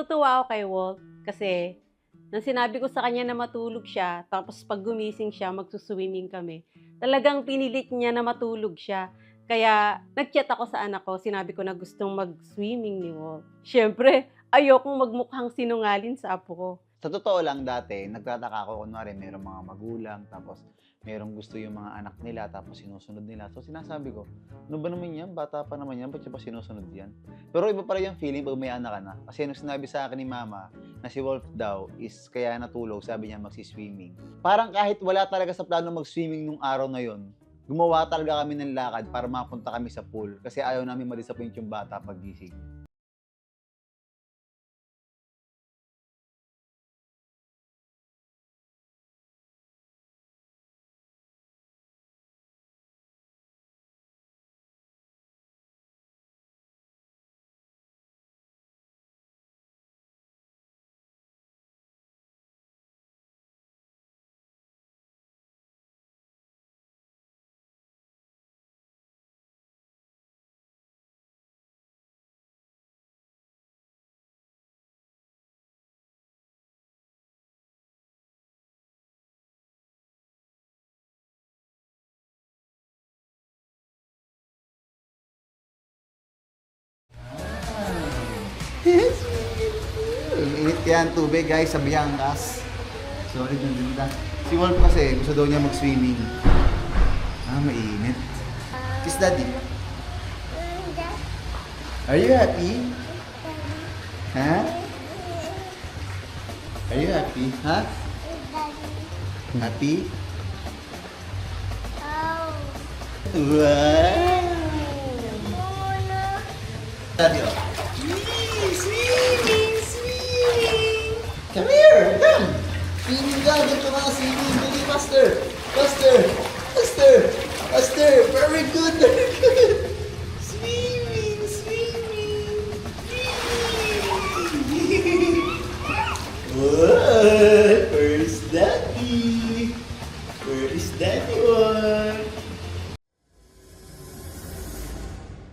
Natutuwa ako kay Walt kasi nang sinabi ko sa kanya na matulog siya, tapos pag gumising siya, magsuswimming kami, talagang pinilit niya na matulog siya. Kaya nag-chat ako sa anak ko, sinabi ko na gustong mag-swimming ni Walt. Siyempre, ayokong magmukhang sinungalin sa apo ko. Sa totoo lang dati, nagtataka ako kunwari mayroong mga magulang, tapos mayroong gusto yung mga anak nila, tapos sinusunod nila. So sinasabi ko, ano ba naman yan? Bata pa naman yan, ba't pa sinusunod yan? Pero iba pala yung feeling pag may anak ka na. Kasi nung sinabi sa akin ni mama na si Wolf daw is kaya natulog, sabi niya magsiswimming. Parang kahit wala talaga sa plano mag-swimming nung araw na yon, gumawa talaga kami ng lakad para mapunta kami sa pool kasi ayaw namin ma-disappoint yung bata pag gising. Init ang tubig guys sa Biangas. Sorry dun ganda. Si Wolf kasi gusto daw niya mag-swimming. Ah, mainit. Kiss daddy. Are you happy? Ha? Are you happy? Ha? Happy? Wow! Daddy, oh. Come here! Come! Ka! Dito ka! Swimming! Dali, faster! Faster! Faster! Faster! Very good! Very good! Swimming! Swimming! Swimming! What? Where's Daddy? Where is Daddy one?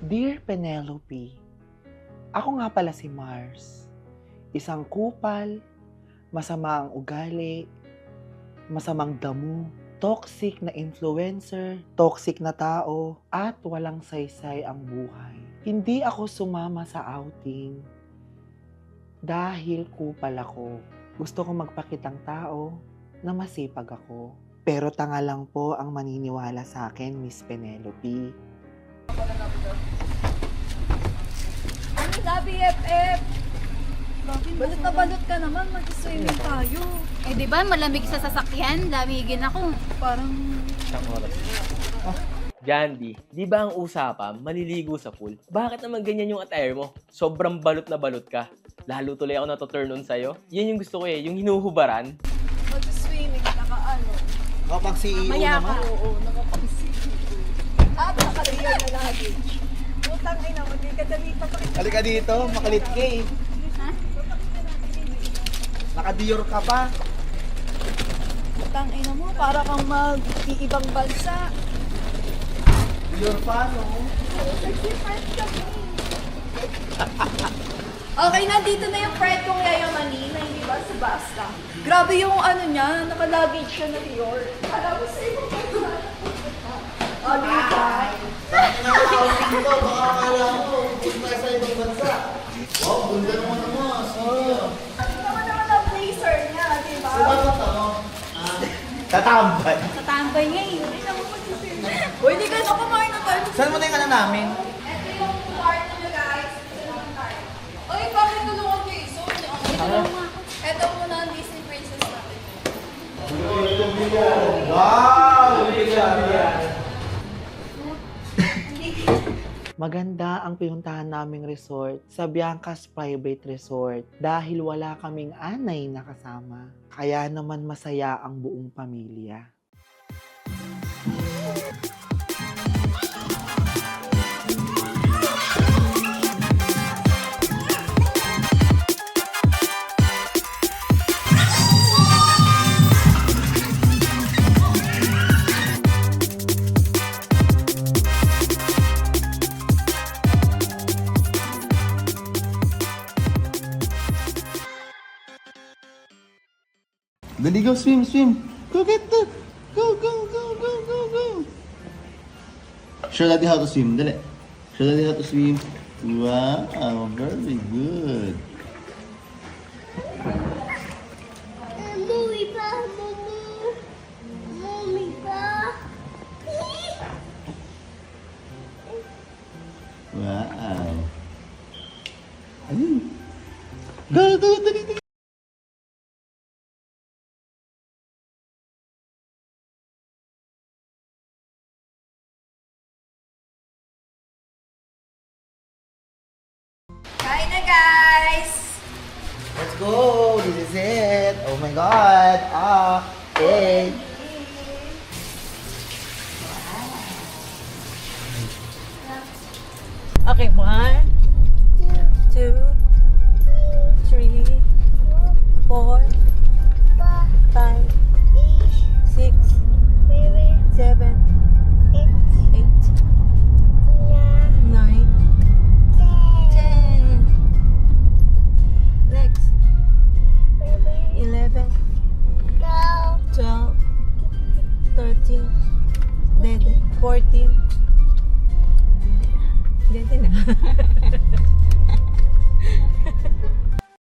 Dear Penelope, ako nga pala si Mars. Isang kupal, masama ang ugali, masamang damo, toxic na influencer, toxic na tao, at walang saysay ang buhay. Hindi ako sumama sa outing dahil kupal ako. Gusto ko magpakitang tao na masipag ako. Pero tanga lang po ang maniniwala sa akin, Miss Penelope. Ano ka, BFF? Balot na balot ka naman, mag-swimming tayo. Eh, di ba malamig sa sasakyan? Lamigin ako. Parang... Jandy, di ba ang usapan, maliligo sa pool? Bakit naman ganyan yung attire mo? Sobrang balot na balot ka. Lalo tuloy ako na-turn on sa'yo. Yan yung gusto ko eh, yung hinuhubaran. Mag-swimming, naka-ano. Kapag CEO Maya naman. ka. Oo, nakapag-swimming. At naka-real na lagi. Utang ay naman, di ka dali papakita. Halika dito, makalit ka eh. Naka-Dior ka pa. Utang ay mo, para kang mag-iibang bansa. Dior pa, no? Okay, nandito na yung friend kong yayamanin na hindi ba sa basta. Grabe yung ano niya, naka-luggage siya na Dior. Kala mo sa iyo. O, di ba? Nakakawin ko, baka akala mo, gusto na sa ibang bansa. Wow, ganda naman naman. Oh. Ano naman naman ang blazer niya, di ba? Sumagot ako. Tatambay. Tatambay nga eh. Hindi naman mag-swimming. Uy, di ka na kumain na tayo. Saan mo na yung ano namin? Ito yung kwarto niyo, guys. Ito naman tayo. Uy, bakit tulungan kayo isuot niyo? Ito muna ang Disney princess natin. Wow! Maganda ang pinuntahan naming resort sa Bianca's Private Resort dahil wala kaming anay na kasama. Kaya naman masaya ang buong pamilya. Dali, go, swim, swim. Go get that. Go, go, go, go, go, go. Show daddy how to swim. Dali. Show daddy how to swim. Wow, very good. Mummy pa, Mumu. Mummy pa. Wow. Ayun. Go, go, dali, dali. Kain na guys! Let's go! This is it! Oh my God! Ah! Egg! Okay, one,